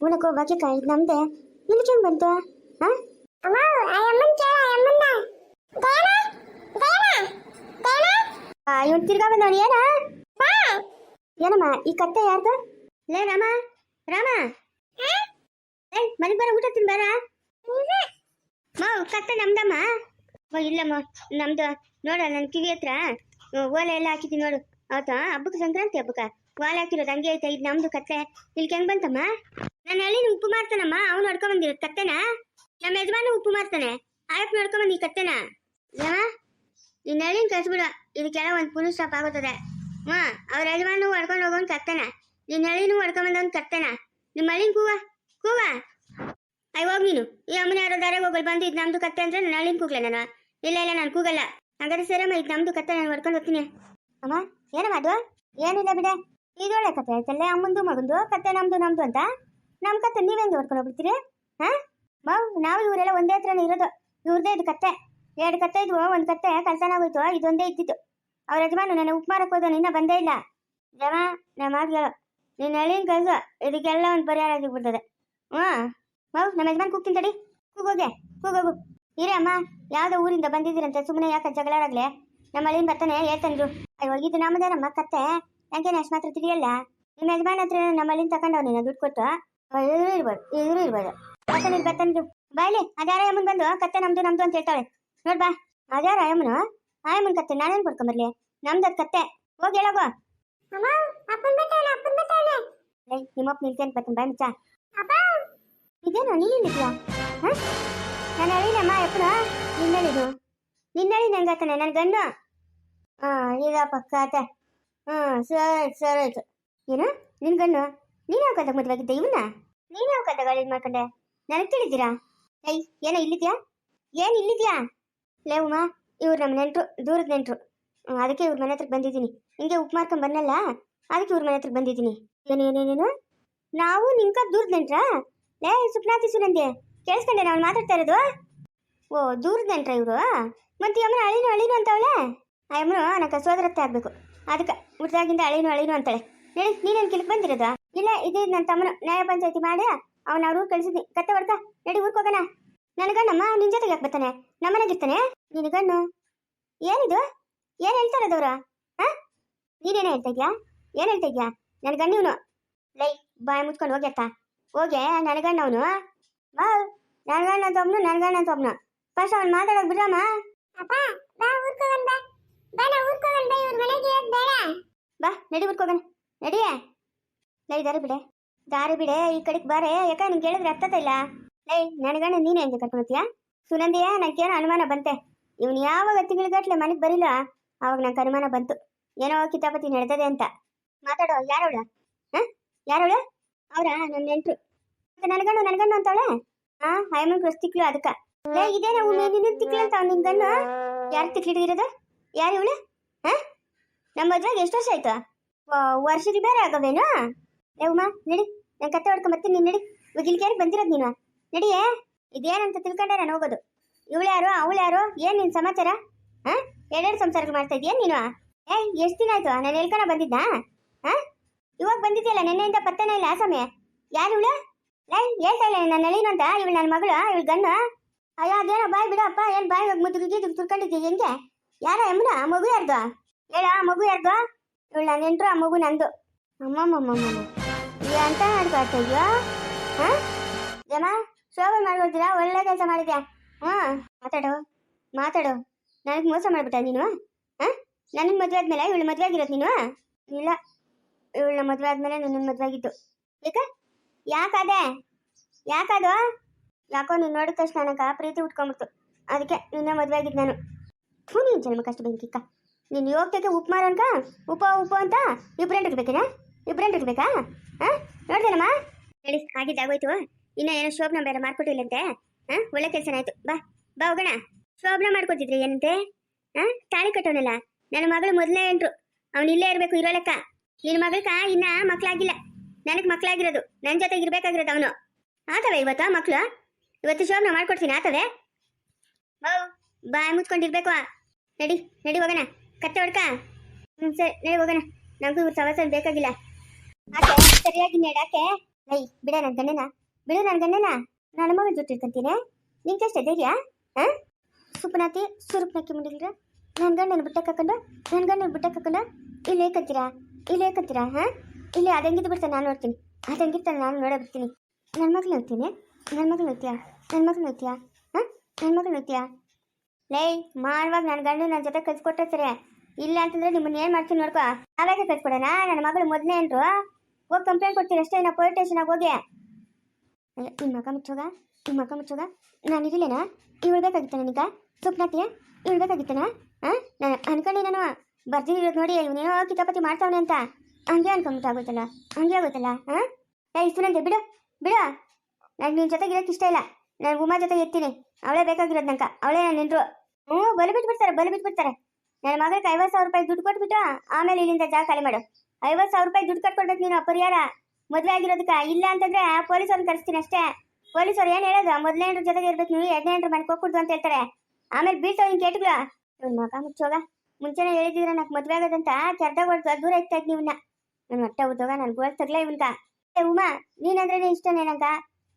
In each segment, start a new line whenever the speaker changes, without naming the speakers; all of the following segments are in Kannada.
ಉಣಕೋ ಹೋಗಕ್ಕೆ ಇದು ನಮ್ದೆ. ಇಲ್ಲಿಗೆ ಹೆಂಗ್ ಬಂತು? ಹಾ ಇವನ್ ತಿರ್ಗಾ ಬಂದ ಏನ? ಏನಮ್ಮ ಈ ಕತ್ತೆ ಯಾರ್ದು? ಲೇ ರಾಮ ರಾಮ. ಮನೆ ಬರ ಊಟ ತಿನ್ಬಾರ ಕತ್ತೆ ನಮ್ದಮ್ಮ. ಓ ಇಲ್ಲಮ್ಮ ನಮ್ದು. ನೋಡ ನನ್ನ ಕಿವಿ ಹತ್ರ. ಓಲೆ ಎಲ್ಲ ಹಾಕಿದ್ದೀನಿ ನೋಡು. ಆತ ಹಬ್ಬಕ್ಕೆ ಸಂಕ್ರಾಂತಿ ಹಬ್ಬಕ್ಕೆ. ಓಲೆ ಹಾಕಿರೋದು ಹಂಗೆ ಐತೆ ಇದು ನಮ್ದು ಕತ್ತೆ. ಇಲ್ಲಿ ಹೆಂಗ್ ಬಂತಮ್ಮ? ನನ್ನ ಹಳ್ಳಿನ ಉಪ್ಪು ಮಾಡ್ತಾನಮ್ಮ ಅವ್ನು ಹೊಡ್ಕೊಂಡ್ ಬಂದಿರ ಕತ್ತೆನ? ನಮ್ಮ ಯಜಮಾನ ಉಪ್ಪು ಮಾಡ್ತಾನೆ ಆಯಪ್ಪ ನೋಡ್ಕೊಂಡ್ ಬಂದಿ ಕತ್ತೆನ? ಏನ ನಿನ್ನ ಹಳ್ಳಿನ ಕಳ್ಸ್ಬಿಡ, ಇದಕ್ಕೆಲ್ಲ ಒಂದು ಪುಲಿಸ್ ಸ್ಟಾಪ್ ಆಗುತ್ತದೆ ಹ್ಞೂ ಅವ್ರ ಯಜಮಾನು ಹೊಡ್ಕೊಂಡು ಹೋಗೋನ್ ಕತ್ತೆನ? ನಿನ್ನ ಹಳ್ಳಿನೂ ಹೊಡ್ಕೊಂಡ್ ಬಂದವನ್ ಕತ್ತೆನ? ನಿಮ್ಮ ಹಳ್ಳಿನ ಕೂವ ಕೂವ ಅಯ್ಯ ಹೋಗ್ ನೀನು. ಈ ಅಮ್ಮನ ಯಾರೋ ದಾರೆ ಹೋಗಲ್ ಬಂದು ಇದು ನಮ್ದು ಕತ್ತೆ ಅಂದ್ರೆ ನನ್ನ ಹಳ್ಳಿನ ಕೂಗ್ಲೆ ನಾನು. ಇಲ್ಲ ಇಲ್ಲ, ನಾನು ಕೂಗಲ್ಲ. ಹಾಗಾದ್ರೆ ಸರಮ್ಮ ಇದು ನಮ್ದು ಕತ್ತೆ, ನಾನು ಹೊಡ್ಕೊಂಡು ಹೋಗ್ತೀನಿ. ಅಮ್ಮ, ಏನಮ್ಮ ಅದು? ಏನಿಲ್ಲ ಬಿಡ. ಇದೊಳ್ಳೆ ಕತೆ ಆಯ್ತಲ್ಲೇ, ಅಮ್ಮಂದು ಮಗಂದು, ಕತ್ತೆ ನಮ್ದು ನಮ್ದು ಅಂತ? ನಮ್ಮ ಕತೆ ನೀವೆಂದು ಹೊಡ್ಕೊಂಡು ಹೋಗ್ಬಿಡ್ತೀರಿ? ಹಾ? ಬಾವು ನಾವು ಇವರೆಲ್ಲ ಒಂದೇ ಹತ್ರನೇ ಇರೋದು. ಇವ್ರದೇ ಇದು ಕತ್ತೆ ಎರಡು ಕತ್ತೆ ಇದ್ವು, ಒಂದು ಕತ್ತೆ ಕಲ್ಸನ ಆಗೋಯ್ತು ಇದೊಂದೇ ಇದ್ದಿತ್ತು ಅವ್ರ ಯಜಮಾನ ನನ್ನ ಉಪ್ಮಾರಕ್ಕೆ ಹೋದ ನಿನ್ನ ಬಂದೇ ಇಲ್ಲ. ಜಮ ನಮ್ಮ ಮಾತುಗಳು ನಿನ್ನ ಹೇಳಿನ ಕಳ್ಸು, ಇದಕ್ಕೆಲ್ಲ ಒಂದು ಪರಿಹಾರ ಸಿಗ್ಬಿಡ್ತದೆ. ಹ್ಞೂ ಬಾವು ನಮ್ಮ ಯಜಮಾನ್ ಕೂಗ್ತೀನಿ ತಡಿ. ಕೂಗೋಗೆ ಕೂಗೋಗು ಇರೇ ಅಮ್ಮ, ಯಾವ್ದೋ ಊರಿಂದ ಬಂದಿದ್ದೀರಂತೆ ಸುಮ್ಮನೆ ಯಾಕೆ ಜಗಳಾಡಾಗ್ಲೆ? ನಮ್ಮ ಹಳ್ಳಿನ ಬರ್ತಾನೆ ಹೇಳ್ತಾನಿರು ಅಯ್ಯೋ, ಇದು ನಮ್ಮದೇನಮ್ಮ ಕತ್ತೆ ಯಾಕೆ ಅಷ್ಟು ಮಾತ್ರ ತಿಳಿಯಲ್ಲ? ನಿಮ್ಮ ಯಜಮಾನ್ ಹತ್ರ ನಮ್ಮ ಹಳ್ಳಿನ ತಗೊಂಡವ್ ನೀನು ದುಡ್ಡು ಕೊಟ್ಟು? ಎದುರು ಇರ್ಬೋದು ಎದುರು ಇರ್ಬೋದು ಬರ್ತಾನೆ ಬರ್ತಾನಿರು ಬಾಯ್ಲಿ ಅದ್ಯಾರ ಅಮ್ಮನ್ ಬಂದು ಕತ್ತೆ ನಮ್ದು ನಮ್ದು ಅಂತ ಹೇಳ್ತಾಳೆ. ನೋಡ್ ಬಾ ಅದ್ಯಾರ ಅಮ್ಮನು ಆಯಮ್ಮನ್ ಕತ್ತೆ ನಾನೇನ್ ಕೊಡ್ಕೊಂಬರ್ಲಿ ನಮ್ದದ್ ಕತ್ತೆ. ಹೋಗಿ ಹೇಳೋಗು. ನಿಮ್ಮಪ್ಪ ನಿಲ್ತೇನೆ ಬರ್ತೀನಿ ಬಾಯ್ ಮುಚ್ಚ. ಇದೇನು ನೀನಿದ್ಯಾ ಹಾ? ನಾನು ಹೇಳಿನಮ್ಮ ಎಪ್ಪನ? ನಿನ್ನಳಿದು ನಿನ್ನಳಿ ನಂಗಾತಾನೆ ನನ್ನ ಗಂಡು? ಹಾ ಇದಪ್ಪ ಕತೆ. ಹ್ಮ್ ಸರಿ ಸರಿ ಆಯ್ತು. ಏನು? ನಿನ್ನ ಗಂಡು? ನೀನ್ ಯಾವ ಕಥೆ ಮದುವೆ ಇವನ್ನ? ನೀನ್ ಯಾವ ಕಥೆ ಇದು ಮಾಡ್ಕೊಂಡೆ? ನನಗೆ ತಿಳಿದಿರಾ ಏಯ್ ಏನೋ, ಇಲ್ಲಿದ್ಯಾ? ಏನ್, ಇಲ್ಲಿದ್ಯಾ? ಲೇ ಉಮಾ, ಇವ್ರು ನಮ್ಮ ನೆಂಟ್ರು, ದೂರದ ನೆಂಟ್ರು. ಅದಕ್ಕೆ ಇವ್ರ ಮನೆ ಹತ್ರಕ್ಕೆ ಬಂದಿದ್ದೀನಿ. ಹಿಂಗೆ ಉಪ್ಪು ಮಾರ್ಕೊಂಡ್ ಬನ್ನಲ್ಲ? ಅದಕ್ಕೆ ಇವ್ರ ಮನೆ ಹತ್ರಕ್ಕೆ ಬಂದಿದ್ದೀನಿ. ಏನೇನೇನೇನು ನಾವು ನಿಂಕ ದೂರದ ನೆಂಟ್ರಾ? ಲೇ, ಸುಪ್ನಾತಿ ಸುನಂದಿ ಕೇಳಿಸ್ಕೊಂಡೆ ನಾನು ಮಾತಾಡ್ತಾ ಇರೋದು? ಓ, ದೂರದ ನೆಂಟ್ರ ಇವರು? ಮತ್ತೆ ಅಮ್ಮನ ಅಳಿನು ಅಳಿನು ಅಂತವಳೆ? ಆ ಯಮನು ನನಗೆ ಸೋದರತ್ತೆ ಆಗ್ಬೇಕು. ಅದಕ್ಕೆ ಹುಟ್ಟಿದಾಗಿಂದ ಅಳಿನು ಅಳಿನು ಅಂತಾಳೆ. ಹೇಳಿ, ನೀನೇನು ಕಿಲಕ್ ಬಂದಿರೋದು? ಇಲ್ಲ ಇದು ನನ್ನ ತಮ್ಮನು ನ್ಯಾಯ ಪಂಚಾಯತಿ ಮಾಡಿ. ಅವನ ಅವ್ರ ಊರು ಕಳಿಸಿದ್ನಿ. ಕತ್ತೆ ಹೊಡ್ಕ ನಡಿ ಊರ್ಗೆ ಹೋಗೋಣ. ನನಗಣ್ಣಮ್ಮ ನಿನ್ ಜೊತೆಗೆ ಯಾಕೆ ಬರ್ತಾನೆ? ನಮ್ಮನೆಗಿರ್ತಾನೆ ನಿನಗಣ್ಣು ಏನಿದು? ಏನು ಹೇಳ್ತಾ ಇರೋದವ್ರು ಹಾ? ನೀನೇನು ಹೇಳ್ತಾ ಇದ್ಯಾ? ಏನು ಹೇಳ್ತಾ ಇದ್ಯಾ? ನನ್ನ ಗಂಡಿವ್ನು ಲೈ ಬಾಯ್ ಮುಚ್ಕೊಂಡು ಹೋಗ್ಯತ್ತ ಹೋಗೆ ನನಗಣ್ಣ ಅವನು. ಬಾ. ನನಗಣ್ಣ ಅಂತ ಒಬ್ನು ನನಗಣ್ಣ ಅಂತ ಒಬ್ನು. ಫಸ್ಟ್ ಅವ್ನು ಮಾತಾಡೋಕೆ ಬಿಡಮ್ಮ ಬಾ ನಡಿ ಊರ್ಕೋಗಣ ನಡಿ ಲೈ, ದಾರಿ ಬಿಡೆ. ದಾರಿ ಬಿಡೆ, ಈ ಕಡೆಗೆ ಬಾರೆ. ಯಾಕ ನಿಂಗೆ ಕೇಳಿದ್ರೆ ಅರ್ಥತ ಇಲ್ಲ. ಲೈ ನನಗಣ್ಣ ನೀನೇ ಹಂಗೆ ಕರ್ಕೊಳ್ತೀಯಾ ಸುನಂದಿಯ ನನಗೇನೋ ಅನುಮಾನ ಬಂತೆ. ಇವನು ಯಾವಾಗ ತಿಂಗಳಿಗಟ್ಲೆ ಮನೆಗೆ ಬರಿಲ್ಲ? ಅವಾಗ ನಂಗೆ ಅನುಮಾನ ಬಂತು. ಏನೋ ಕಿತಾಪತಿ ನಡೆದದೆ ಅಂತ. ಮಾತಾಡೋ, ಯಾರವಳ? ಹಾ? ಯಾರವಳು? ಅವರಾ? ನನ್ನ ನೆಂಟ್ರು. ಮತ್ತೆ ನನಗಣ್ಣು ನನಗಣ್ಣು ಅಂತಾಳೆ ಹಾ ಹೈಮನ್ ಕ್ರಸ್ ತಿಕ್ಳು ಅದಕ್ಕೆ ಲೇ, ಇದೇನ ನಿನ್ನ ತಿಕ್ಳು ಅಂತ ನಿನ್ ಗಣ್ಣು ಯಾರು ತಿಕ್ಲಿಡಿರೋದು ಯಾರು ಇವಳು? ಹಾ? ನಮ್ಮ ಮದ್ವೆಗೆ ಎಷ್ಟು ವರ್ಷ ಆಯ್ತು? ವರ್ಷದ ಬೇರೆ ಆಗವೇನು? ಏ ಉಮಾ, ನಡಿ. ನಾನು ಕತ್ತೆ ಹೊಡ್ಕೊಂಡ್ ಬರ್ತೀನಿ, ನೀನು ನಡಿ. ಇವಾಗ ಬಂದಿರೋದು ನೀನು? ನಡಿಯೇ? ಇದೇನಂತ ತಿಳ್ಕೊಂಡೆ ನಾನು ಹೋಗೋದು. ಇವಳು ಯಾರು, ಅವಳು ಯಾರು? ಏನು ನಿನ್ ಸಮಾಚಾರ? ಹಾಂ? ಎರಡೆರಡು ಸಂಸಾರಗಳು ಮಾಡ್ತಾ ಇದೀಯ ನೀನು? ಏ, ಎಷ್ಟು ದಿನ ಆಯ್ತು? ನಾನು ಹೇಳ್ಕೊಂಡ ಬಂದಿದ್ದಾ ಹಾಂ? ಇವಾಗ ಬಂದಿದ್ಯಲ್ಲ, ನಿನ್ನೆಯಿಂದ ಪತ್ತೆನೇ ಇಲ್ಲ ಆ ಸಮಯ. ಯಾರು ಇವಳು? ಲೈ, ಹೇಳ್ತಾ ಇಲ್ಲ ನನ್ನ ನಳೀನು ಅಂತ? ಇವಳು ನನ್ನ ಮಗಳು, ಇವಳು ಗಂಡು? ಅಯ್ಯೋ, ಅದೇನೋ ಬಾಯ್ ಅಪ್ಪ ಏನು ಬಾಯ್ ಮುದ್ದು ಗೀದು ತುರ್ಕೊಂಡಿದ್ದೀವಿ ಹೆಂಗೆ? ಯಾರ ಎಮ್ಮನ ಮಗು ಯಾರ್ದು? ಹೇಳ, ಆ ಮಗು ಯಾರ್ದು? ಇವಳು ನನ್ನ ಎಂಟ್ರು ಆ ಮಗು ನಂದು. ಅಮ್ಮಮ್ಮಮ್ಮಮ್ಮ ಎಂತ ಮಾಡ್ಕೊಳ್ತಾ ಇದೆಯೋ ಹಾ? ಜಮ ಶೋಭೆ ಮಾಡ್ಕೊಳ್ತೀರಾ? ಒಳ್ಳೆ ಕೆಲಸ ಮಾಡಿದ್ಯಾ? ಹಾ, ಮಾತಾಡು ಮಾತಾಡು. ನನಗೆ ಮೋಸ ಮಾಡ್ಬಿಟ್ಟ ನೀನು? ಹಾ? ನನ್ನ ಮದುವೆ ಆದ್ಮೇಲೆ ಇವಳು ಮದುವೆ ಆಗಿರೋದು ನೀನು? ಇಲ್ಲ, ಇವಳ ಮದುವೆ ಆದ್ಮೇಲೆ ನನ್ನ ಮದುವೆ ಆಗಿದ್ದು. ಯಾಕ? ಯಾಕದೆ? ಯಾಕೋ ನೀನು ನೋಡಿದ ತಕ್ಷಣ ನನಗೆ ಪ್ರೀತಿ ಉಟ್ಕೊಂಡ್ಬಿಡ್ತು. ಅದಕ್ಕೆ ನಿನ್ನೆ ಮದುವೆ ಆಗಿದ್ದು ನಾನು. ಥೂ, ನೀನು ಜನ್ಮ ಕಷ್ಟ ಬೆಂಕಿಕ್ಕ ನೀನು ಯೋಗಕ್ಕೆ ಉಪ್ಪು ಮಾರೋನ್ಕ? ಉಪ ಉಪ್ಪು ಅಂತ? ಇಬ್ರೆಂಟ್ ಇರ್ಬೇಕೇನ ಇಬ್ರೆಂಟ್ ಇರ್ಬೇಕಾ ಹಾಂ? ನೋಡ್ದೇನಮ್ಮ? ಹೇಳಿ ಆಗಿದ್ದಾಗೋಯ್ತು ಇನ್ನ ಏನೋ ಶೋಭನ ಬೇರೆ ಮಾಡ್ಕೊಟ್ಟಿಲ್ಲಂತೆ ಹಾಂ? ಒಳ್ಳೆ ಕೆಲಸನಾಯ್ತು ಬಾ ಬಾ ಹೋಗೋಣ. ಶೋಭನ ಮಾಡ್ಕೊತಿದ್ರಿ ಏನಂತೆ? ಹಾಂ? ತಾಳಿ ಕಟ್ಟೋನಲ್ಲ? ನನ್ನ ಮಗಳು ಮೊದಲೇ ಎಂಟ್ರು ಅವ್ನು ಇಲ್ಲೇ ಇರಬೇಕು, ಇರೋ ಲೆಕ್ಕ. ನಿನ್ನ ಮಗಳಕ್ಕ ಇನ್ನ ಮಕ್ಕಳಾಗಿಲ್ಲ ನನಗೆ ಮಕ್ಕಳಾಗಿರೋದು ನನ್ನ ಜೊತೆಗೆ ಇರ್ಬೇಕಾಗಿರೋದು ಅವನು. ಆತವೆ ಇವತ್ತು ಮಕ್ಕಳು ಇವತ್ತು ಶೋಭನ ಮಾಡ್ಕೊಡ್ತೀನಿ, ಆತವೆ? ಬಾವು ಬಾಯ್ ಮುಚ್ಕೊಂಡಿರ್ಬೇಕು. ನಡಿ ನಡಿ ಹೋಗೋಣ. ಕತ್ತೆ ಹೊಡ್ಕ ಹ್ಞೂ ಸರಿ, ನಡಿ ಹೋಗೋಣ. ನಮಗೂ ಸವಾಸ ಬೇಕಾಗಿಲ್ಲ. ಆಕೆ ಸರಿಯಾಗಿ ನೆಡಾಕೆ ಲೈ ಬಿಡ ನನ್ನ ಗಂಡನ. ಬಿಡು ನನ್ನ ಗಂಡನ. ನನ್ನ ಮಗ ಜೊತೆ ನಿಂಗೆಷ್ಟೇ ಧೈರ್ಯ ಹಾ? ಸುಪ್ಪನಾತಿ ಸುರುಪ್ನಾಕಿ ಮುಂದಿಲ್ರ. ನನ್ನ ಗಂಡನ ಬಿಟ್ಟ ಕಕ್ಕಂಡು ನನ್ನ ಗಂಡನ ಬಿಟ್ಟ ಕಕ್ಕಂಡು ಇಲ್ಲಿ ಏಕಂತೀರಾ ಇಲ್ಲಿ ಏಕಂತೀರಾ ಹಾ? ಇಲ್ಲಿ ಅದಂಗಿದ್ದು ಬಿಡ್ತಾನೆ ನಾನು ನೋಡ್ತೀನಿ. ಅದಂಗಿರ್ತಾನೆ ನಾನು ನೋಡೋ ಬಿಡ್ತೀನಿ. ನನ್ನ ಮಗಳು ನೋಡ್ತೀನಿ? ನನ್ನ ಮಗಳು ನೋಡ್ತೀಯಾ? ನನ್ನ ಮಗಳು ನೋಡ್ತೀಯಾ? ಹಾಂ? ನನ್ನ ಮಗಳು ನೋಡ್ತೀಯಾ? ಲೈ ಮಾಡುವಾಗ ನನ್ನ ಗಂಡು ನನ್ನ ಜೊತೆ ಕಲ್ಸ್ಕೊಟ್ರೆ ಸರಿ ಇಲ್ಲ ಅಂತಂದ್ರೆ ನಿಮ್ಮನ್ನ ಏನ್ ಮಾಡ್ತೀನಿ ನೋಡ್ಕೋ? ಅವಾಗೆ ಕಲ್ಸ್ಕೊಡೋಣ ನನ್ನ ಮಗಳು ಮೊದಲನೇ ಅಂದ್ರು. ಹೋಗಿ ಕಂಪ್ಲೇಂಟ್ ಕೊಡ್ತೀನಿ ಅಷ್ಟೇ? ನಾ ಪೊಲೀಸ್ ಸ್ಟೇಷನಾಗ ಹೋಗಿ ನಿಮ್ಮ ಮಗ ಮುಚ್ಚೋಗ? ನಿಮ್ಮ ಮಗ ಮುಚ್ಚೋಗ? ನಾನು ಇರಲಿಲ್ಲ ಇವಳು ನನಗೆ? ಸುಪ್ನಾತಿಯ ಇವಳು ಬೇಕಾಗಿತ್ತನ? ಹಾಂ ನಾನು ಅನ್ಕೊಂಡೆ ನಾನು. ಬರ್ದಿರೋದು ನೋಡಿ ಇವನೇನೋ ಕಿತಾಪತಿ ಮಾಡ್ತಾವನೆ ಅಂತ. ಹಂಗೆ ಅನ್ಕೊಂಬಿಟ್ಟಾಗುತ್ತಲ್ಲ ಹಂಗೆ ಆಗುತ್ತಲ್ಲ ಹಾಂ ಏ ಇಷ್ಟನಂತೆ ಬಿಡು. ಬಿಡು. ನನಗೆ ನಿನ್ನ ಜೊತೆಗೆ ಇರೋಕ್ಕೆ ಇಷ್ಟ ಇಲ್ಲ. ನಾನು ಉಮಾ ಜೊತೆಗೆ ಇರ್ತೀನಿ. ಅವಳೇ ಬೇಕಾಗಿರೋದು ನಂಕ ಅವಳೇ ನಾನು ನಿಂದ್ರು. ಹ್ಞೂ, ಬಲಿ ಬಿಟ್ಬಿಡ್ತಾರೆ ಬಲಿ ಬಿಟ್ಬಿಡ್ತಾರೆ. ನನ್ನ ಮಗಳಿಗೆ ಐವತ್ತು ಸಾವಿರ ರೂಪಾಯಿ ದುಡ್ಡು ಕೊಟ್ಬಿಟ್ಟು ಆಮೇಲೆ ಇಲ್ಲಿಂದ ಜಾಗ ಖಾಲಿ ಮಾಡು. ಐವತ್ತು ಸಾವಿರ ರೂಪಾಯಿ ದುಡ್ಡು ಕಟ್ಕೊಡ್ಬೇಕು ನೀನು ಪರಿಹಾರ ಮದ್ವೆ ಆಗಿರೋದಕ್ಕ? ಇಲ್ಲ ಅಂತಂದ್ರೆ ಪೊಲೀಸವ್ರನ್ನ ಕರೆಸ್ತೀನಿ ಅಷ್ಟೇ. ಪೊಲೀಸವ್ರು ಏನು ಹೇಳೋದು? ಮೊದಲನೇ ಹೆಂಡ್ರ ಜೊತೆಗೆ ಇರ್ಬೇಕು ನೀವು ಎರಡನೇ ಹೆಂಡ್ರ ಮನೆಗೆ ಹೋಗ್ಬಿಡ್ದು ಅಂತ ಹೇಳ್ತಾರೆ. ಆಮೇಲೆ ಬೀಳ್ತಾವ ನಿನ್ ಕೇಟ್ಗಳ. ಮಗ ಮುಚ್ಚೋಗ. ಮುಂಚೆನೆ ಹೇಳಿದಿದ್ರೆ ನನಗೆ ಮದ್ವೆ ಆಗೋದಂತ, ಕೆರ್ದಾಗ ಹೊಡ್ದು ದೂರ ಇಕ್ತಾ ಇದ್ ನೀವನ್ನ ನನ್ನ ಹೊಟ್ಟೆ ಉದ್ದೋಗ, ನನ್ ಗೋಲ್ ತಗ್ಲ ಇವನ್ಕ ಏ ಉಮಾ, ನೀನಂದ್ರೆ ಇಷ್ಟನೇ ನಂಕ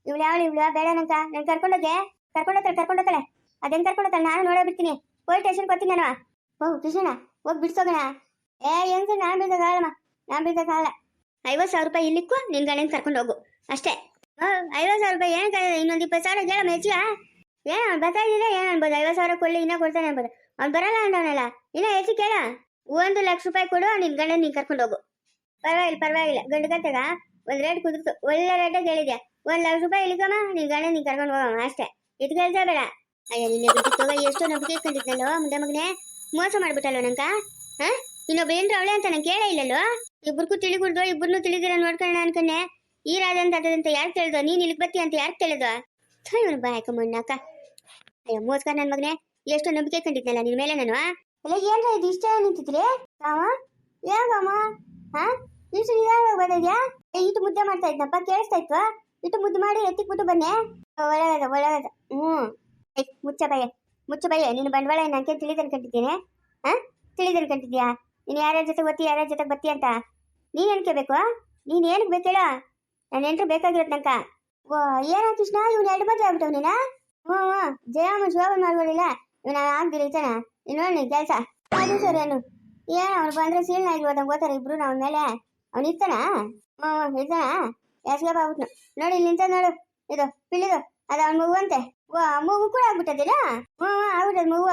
ಇವ್ಳು ಯಾವಳು, ಇವ್ಳು ಬೇಡ ನಂಕ ನಾನು ಕರ್ಕೊಂಡೋಗೆ? ಕರ್ಕೊಂಡೋಗ್ತಾಳೆ ಕರ್ಕೊಂಡೋಗ್ತಾಳೆ. ಅದೇನ್ ಕರ್ಕೊಂಡೋಗ್ತಾಳೆ? ನಾನು ನೋಡೇ ಬಿಡ್ತೀನಿ. ಪೊಲೀಸ್ ಸ್ಟೇಷನ್ ಕೊಡ್ತೀನಿ ನಾನು. ಓ ಕೃಷ್ಣ ಹೋಗ್ ಬಿಡ್ಸೋಗಣ. ಏ ಹೆಂಗ್ ನಾನು ಬಿಡ್ಸೋಕಾಗಲ್ಲಮ್ಮ ನಾನು ಐವತ್ ಐವತ್ತು ಸಾವಿರ ರೂಪಾಯಿ ಇಲ್ಲಿಕ್ಕು, ನಿನ್ ಗಂಡನ ಕರ್ಕೊಂಡು ಹೋಗು. ಅಷ್ಟೇ. ಐವತ್ತು ಸಾವಿರ ರೂಪಾಯಿ ಏನು ಇನ್ನೊಂದ್ ಇಪ್ಪತ್ತು ಸಾವಿರ ಹೇಳ ಮೆಚ್ಚಿಯ ಏನು ಅವ್ನು ಬರ್ತಾ ಇದ್ದೀರಾ? ಏನು ಅನ್ಬೋದು? ಐವತ್ ಸಾವಿರ ಕೊಡ್ಲಿ, ಇನ್ನ ಕೊಡ್ತಾನೆ ಅನ್ಬೋದು. ಅವ್ನು ಬರಲ್ಲ ಅಂದವನಲ್ಲ. ಇನ್ನ ಹೆಚ್ಚು ಕೇಳ. ಒಂದು ಲಕ್ಷ ರೂಪಾಯಿ ಕೊಡು, ನಿನ್ ಗಂಡನ ನೀನ್ ಕರ್ಕೊಂಡು ಹೋಗು. ಪರವಾಗಿಲ್ಲ ಪರವಾಗಿಲ್ಲ. ಗಂಡು ಗಂಟೆಗ ಒಂದ್ ರೇಟ್ ಕುದಿರ್ತು ಒಳ್ಳೆ ರೇಟಾಗಿ ಹೇಳಿದ್ಯಾ? ಒಂದ್ ಲಕ್ಷ ರೂಪಾಯಿ ಇಳಿಕಮ್ಮ ನಿನ್ ಗಂಡ ನೀನ್ ಕರ್ಕೊಂಡು ಹೋಗಮ್ಮ. ಅಷ್ಟೇ. ಇದು ಕೇಳ್ತಾ ಬೇಡ. ಅಯ್ಯ, ನಿನ್ನೆ ಎಷ್ಟೋ ನಂಬಿಕೆ ಮುಂದೆ ಮಗನೇ. ಮೋಸ ಮಾಡ್ಬಿಟ್ಟಲ್ವ ನಂಕ ಹಾ? ಇನ್ನೊಬ್ಬ ಏನ್ರ ಅವಳೆ ಅಂತ ನಂಗೆ ಕೇಳೇ ಇಬ್ಬರಿಗೂ ತಿಳಿಗುಡ್ದು ಇಬ್ಬರನ್ನು ತಿಳಿದಿರ ನೋಡ್ಕೊಳ್ಳೋಣ ಅನ್ಕೊಂಡೆ. ಈ ರಾಜ ಅಂತ ಅದಂತ ಯಾರು ತಿಳಿದು ನೀನ್ ಇಲ್ಲಿಗೆ ಬತ್ತಿ ಅಂತ ಯಾರು ತಿಳಿದು ಇವನು ಬಾಯಕ ಮಣ್ಣಾಕ. ಅಯ್ಯೋ ಮೋಸ್ಕರ ನನ್ನ ಮಗನೇ. ಎಷ್ಟು ನಂಬಿಕೆ ಕಂಡಿದ್ನಲ್ಲ ನಿನ್ ಮೇಲೆ ನಾನು ಅಲ್ಲ, ಏನ್ರ ಇದು ಇಷ್ಟ ನಿಂತಿದ್ರಿ? ಅವ ಯಾವಮ್ಮ? ಹಾ ಇಷ್ಟು ನಿಧಾನವಾಗಿ ಬಂದಿದ್ಯಾ? ಇಟ್ಟು ಮುದ್ದೆ ಮಾಡ್ತಾ ಇದ್ನಪ್ಪ, ಕೇಳಿಸ್ತಾ ಇತ್ತು. ಇಟ್ಟು ಮುದ್ದೆ ಮಾಡಿ ಎತ್ತಿಕ್ಬಿಟ್ಟು ಬನ್ನೆ. ಒಳಗದ ಒಳಗದ ಹ್ಮ್ ಮುಚ್ಚ ಬಯ್ಯ ಮುಚ್ಚ ಬಯ್ಯ ನೀನು ಬಂಡವಾಳ ನನಗೆ ತಿಳಿದು ಅನ್ಕೊಂಡಿದ್ದೀನಿ ಹಾ ತಿಳಿದು ಅನ್ಕೊಂಡಿದ್ಯಾ ನೀನು ಯಾರ್ಯಾರ ಜೊತೆ ಬತ್ತಿ ಯಾರ್ಯಾರ ಜೊತೆ ಬತ್ತಿ ಅಂತ? ನೀನ್ ಅನ್ಕೋಬೇಕು ನೀನ್ ಏನಕ್ಕೆ ಬೇಕೇಳ ನಾನು ಎಂಟ್ರು ಬೇಕಾಗಿರೋದು ನಂಕ ಓ, ಏನ ಕೃಷ್ಣ? ಇವ್ನು ಎರಡು ಮದುವೆ ಆಗ್ಬಿಟ್ಟವ್ ನೀನ? ಹ್ಞೂ ಹ್ಞೂ ಜಯಮ್ಮ ಶೋಭನ್ ಮಾಡ್ಬೋದಿಲ್ಲ ಇವನ ಆಗ್ದಿರ ಐತನ ನೀನು ಕೆಲಸ. ಅದು ಸರಿ ಅನು ಏನು ಅವ್ನು ಬಂದ್ರೆ ಸೀಲ್ ನಾಯಿಗೆ ಗೊತ್ತಾರೆ ಇಬ್ರು ಅವನ ಮೇಲೆ. ಅವ್ನು ಇರ್ತಾನ? ಹ್ಞೂ ಇರ್ತಾನ? ಎಸ್ಗೆ ಬಾಬಿಟ್ನು ನೋಡಿ ಇಲ್ಲಿ ನಿಂತ ನೋಡು. ಇದು ಪಿಳ್ಳಿದು ಅದು ಅವ್ನ ಮಗು ಅಂತೆ ಓ ಮಗು ಕೂಡ ಆಗ್ಬಿಟ್ಟದಿಲ್ಲ ಹ್ಞೂ ಹ್ಞೂ ಆಗ್ಬಿಟ್ಟದ ಮಗು.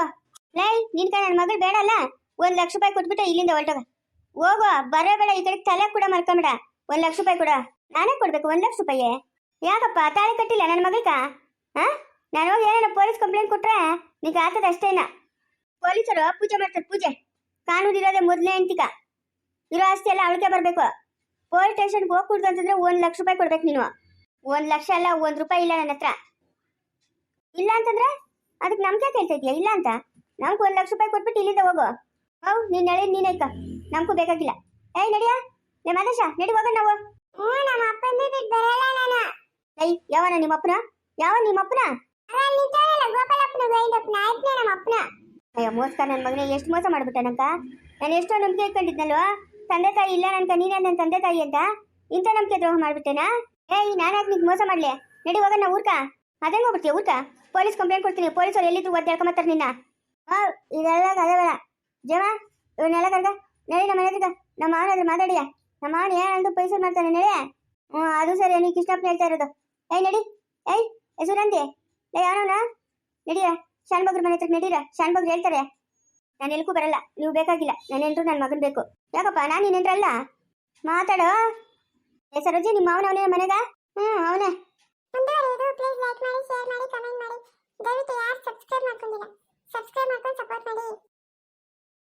ಲೈ, ನಿನ್ ಕೈ ನನ್ನ ಮಗಳು ಬೇಡ ಅಲ್ಲ? ಒಂದ್ ಲಕ್ಷ ರೂಪಾಯಿ ಕೊಟ್ಬಿಟ್ಟು ಇಲ್ಲಿಂದ ಹೊರಟೋಗ. ಹೋಗೋ, ಬರೇ ಬೇಡ, ಈ ಕಡೆ ತಲೆ ಕೂಡ ಮರ್ಕೊಂಬೇಡ ಒಂದ್ ಲಕ್ಷ ರೂಪಾಯಿ ಕೊಡ. ನಾನೇ ಕೊಡ್ಬೇಕು, ಒಂದ್ ಲಕ್ಷ ರೂಪಾಯಿ. ಯಾಕಪ್ಪ, ತಾಳಿ ಕಟ್ಟಿಲ್ಲ ನನ್ನ ಮಗಳ್ಕ ಹಾ ನಾನು ಹೋಗಿ ಏನಾರ ಪೊಲೀಸ್ ಕಂಪ್ಲೇಂಟ್ ಕೊಟ್ರೆ ನಿಂಗೆ ಆತದ ಅಷ್ಟೇನ ಪೊಲೀಸರು ಪೂಜೆ ಮಾಡ್ತಾರೆ, ಪೂಜೆ. ಕಾನೂನು ಇರೋದೇ ಮೊದಲನೇ ಹೆಂಡ್ತಿಕ ಇರೋ ಆಸ್ತಿ ಎಲ್ಲ ಅವಳಿಗೆ ಬರಬೇಕು. ಪೊಲೀಸ್ ಸ್ಟೇಷನ್ಗೆ ಹೋಗ್ಬಿಡ್ದು ಅಂತಂದ್ರೆ ಒಂದ್ ಲಕ್ಷ ರೂಪಾಯಿ ಕೊಡ್ಬೇಕು ನೀನು. ಒಂದ್ ಲಕ್ಷ ಅಲ್ಲ, ಒಂದ್ ರೂಪಾಯಿ ಇಲ್ಲ ನನ್ನ ಹತ್ರ. ಇಲ್ಲ ಅಂತಂದ್ರೆ ಅದಕ್ಕೆ ನಮ್ಗೆ ಕೇಳ್ತಾ ಇದೆಯಾ? ಇಲ್ಲ ಅಂತ. ನಮ್ಗೆ ಒಂದ್ ಲಕ್ಷ ರೂಪಾಯಿ ಕೊಟ್ಬಿಟ್ಟು ಇಲ್ಲಿಂದ ಹೋಗು. ಹೌದು ನೀನ್ ನಡೆ ನೀನೈಕ ನಮಗೂ ಬೇಕಾಗಿಲ್ಲ. ಏಯ್ ನಡಿಯ? ಲೇ ಮನಷ ನಡಿ ಹೋಗೋಣ ನಾವು. ಹ್ಞೂ ನಮ್ಮ ಅಪ್ಪನ ಬಿಟ್ಟು ಬರಲ್ಲ ನಾನು. ಏಯ್ ಯಾವನ ನಿಮ್ಮ ಅಪ್ಪನ? ಯಾವ ನಿಮ್ಮ ಅಪ್ಪನ? ನಮ್ಮ ಅಯ್ಯೋ ಮೋಸ್ಕ ನನ್ನ ಮಗನೇ ಎಷ್ಟು ಮೋಸ ಮಾಡ್ಬಿಟ್ಟನಂತ ನಾನು ಎಷ್ಟೋ ನಂಬಿಕೆ ಇಟ್ಕೊಂಡಿದ್ನಲ್ವಾ? ತಂದೆ ತಾಯಿ ಇಲ್ಲ ನನ್ಕ ನೀನೇ ನನ್ನ ತಂದೆ ತಾಯಿ ಅಂತ? ಇಂಥ ನಂಬಿಕೆ ದ್ರೋಹ ಮಾಡ್ಬಿಟ್ಟೆನಾ? ಏಯ್ ನಾನಾಗಿ ನಿಂಗೆ ಮೋಸ ಮಾಡ್ಲಿ? ನಡಿ ಹೋಗೋಣ ಊರ್ಕ. ಅದಂಗ ಹೋಗ್ಬಿಡ್ತೀಯ ಊರ್ಕ? ಪೊಲೀಸ್ ಕಂಪ್ಲೇಂಟ್ ಕೊಡ್ತೀನಿ ಪೊಲೀಸರು ಎಲ್ಲಿದ್ರು ಒದ್ದು ಹೇಳ್ಕೊಂಬತ್ತಾರೆ ನಿನ್ನ? ಹಾ ಇದೆಲ್ಲ ಕதை ಜವಾ ಇವನ್ನೆಲ್ಲ ಕರ್ಗ ನಡಿ ನಮ್ಮ ಮನೆ ನಮ್ಮ ಮಾವನ ಹತ್ರ ಮಾತಾಡಿಯ? ನಮ್ಮ ಮಾವನ ಏನಂದು ಪೈಸೆ ಮಾಡ್ತಾನೆ ನಡಿ ಹ್ಞೂ ಅದು ಸರಿ, ನೀ ಕೃಷ್ಣಪ್ಪ ಹೇಳ್ತಾ ಇರೋದು. ಏಯ್, ನಡಿ. ಏಯ್, ಹೆಸರಂತಿ? ಲೇ, ಯಾರವನ? ನಡೀರ ಶಾನ್ ಬಗ್ರ ಮನೆ ಹತ್ರ ನಡೀರ? ಶಾನ್ ಬಗ್ರು ಹೇಳ್ತಾರೆ. ನಾನು ಎಲ್ಕೂ ಬರಲ್ಲ, ನೀವು ಬೇಕಾಗಿಲ್ಲ. ನಾನೆಂದ್ರೂ ನನ್ನ ಮಗನ್ ಬೇಕು. ಯಾಕಪ್ಪ, ನಾನು ನೀನೆಂದ್ರಲ್ಲ ಮಾತಾಡೋ? ಏ, ಸರೋಜಿ, ನಿಮ್ಮ ಮಾವನ ಅವನೇ ಮನೆಗ? ಹ್ಞೂ ಅವನೇ.
ಮುಂದುವರೆಯೋದು ಪ್ಲೀಸ್ ಲೈಕ್ ಮಾಡಿ ಶೇರ್ ಮಾಡಿ ಕಮೆಂಟ್ ಮಾಡಿ. ದಯವಿಟ್ಟು ಸಬ್ಸ್ಕ್ರೈಬ್ ಮಾಡ್ಕೊಂಡಿಲ್ಲ ಸಬ್ಸ್ಕ್ರೈಬ್ ಮಾಡ್ಕೊಂಡು ಸಪೋರ್ಟ್ ಮಾಡಿ.